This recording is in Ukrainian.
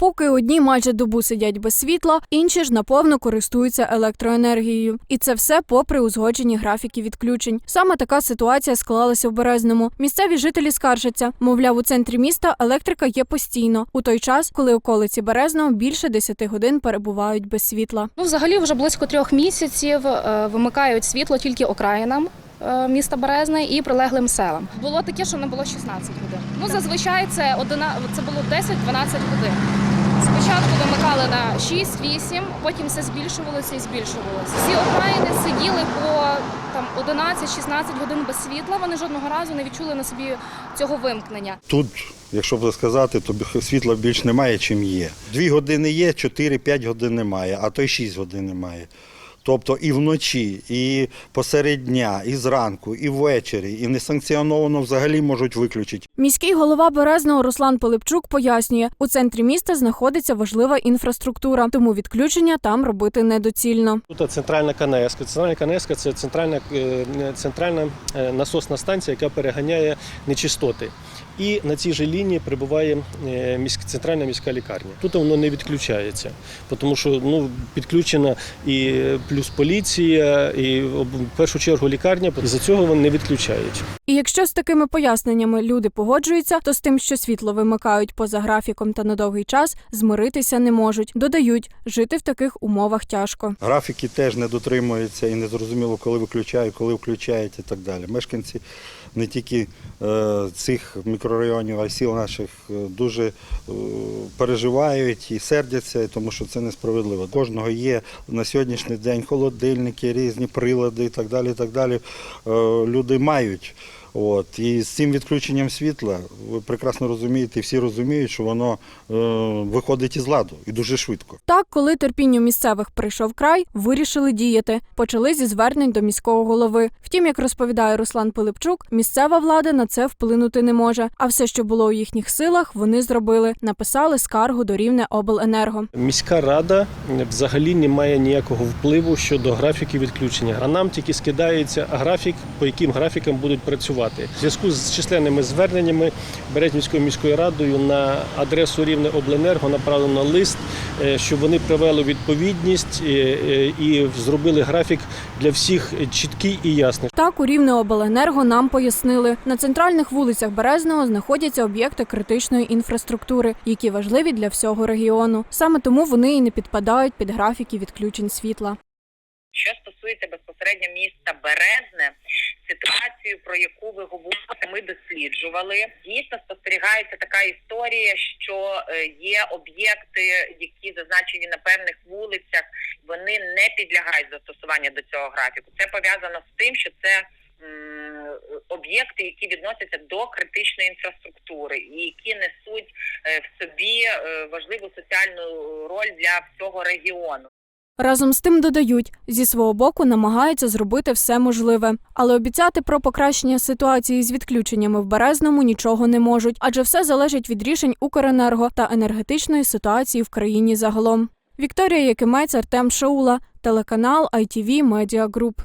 Поки одні майже добу сидять без світла, інші ж наповно користуються електроенергією. І це все попри узгоджені графіки відключень. Саме така ситуація склалася в Березному. Місцеві жителі скаржаться, мовляв, у центрі міста електрика є постійно у той час, коли околиці Березного більше 10 годин перебувають без світла. Ну, взагалі, вже близько трьох місяців е, вимикають світло тільки окраїнам е, міста Березне і прилеглим селам. Було таке, що не було 16 годин. Ну, зазвичай це одина, це було 10-12 годин. Спочатку вимикали на 6-8, потім все збільшувалося і збільшувалося. Всі окраїни сиділи по там 11-16 годин без світла. Вони жодного разу не відчули на собі цього вимкнення. Тут, якщо б сказати, то світла більш немає, чим є. Дві години є, 4-5 годин немає, а то й 6 годин немає. Тобто і вночі, і посеред дня, і зранку, і ввечері, і несанкціоновано взагалі можуть виключити. Міський голова Березного Руслан Пилипчук пояснює, у центрі міста знаходиться важлива інфраструктура, тому відключення там робити недоцільно. Тут центральна КНС. Центральна КНС – це центральна, е, центральна е, насосна станція, яка переганяє нечистоти. І на цій же лінії перебуває е, міськ- центральна міська лікарня. Тут воно не відключається, тому що ну, підключена і плюс поліція, і в першу чергу лікарня. За цього вони не відключають. І якщо з такими поясненнями люди погоджуються, то з тим, що світло вимикають поза графіком та на довгий час, змиритися не можуть. Додають, жити в таких умовах тяжко. Графіки теж не дотримуються і не зрозуміло, коли виключають, коли включають і так далі. Мешканці не тільки е, цих мікрорайонів, а й сіл наших е, дуже е, переживають і сердяться, тому що це несправедливо. Кожного є на сьогоднішній день холодильники, різні прилади і так далі. І так далі. Е, люди мають. От. І з цим відключенням світла, ви прекрасно розумієте, всі розуміють, що воно е, виходить із ладу і дуже швидко. Так, коли терпінню місцевих прийшов край, вирішили діяти. Почали зі звернень до міського голови. Втім, як розповідає Руслан Пилипчук, місцева влада на це вплинути не може. А все, що було у їхніх силах, вони зробили. Написали скаргу до рівне обленерго. Міська рада взагалі не має ніякого впливу щодо графіків відключення. А нам тільки скидається графік, по яким графікам будуть працювати. В зв'язку з численними зверненнями Березнівською міською радою на адресу рівне обленерго направлено лист, е, щоб вони привели відповідність е, е, і зробили графік для всіх чіткий і ясний. Так, у рівне обленерго нам пояснили. На центральних вулицях Березного знаходяться об'єкти критичної інфраструктури, які важливі для всього регіону. Саме тому вони і не підпадають під графіки відключень світла. Що стосується безпосередньо міста Березне, ситуацію, про яку ви говорите, ми досліджували. Дійсно спостерігається така історія, що е, є об'єкти, які зазначені на певних вулицях, вони не підлягають застосуванню до цього графіку. Це пов'язано з тим, що це об'єкти, які відносяться до критичної інфраструктури, і які несуть е, в собі е, важливу соціальну роль для всього регіону. Разом з тим додають, зі свого боку намагаються зробити все можливе, але обіцяти про покращення ситуації з відключеннями в Березному нічого не можуть, адже все залежить від рішень Укренерго та енергетичної ситуації в країні загалом. Вікторія Якимець, Артем Шаула, телеканал ITV Media Group.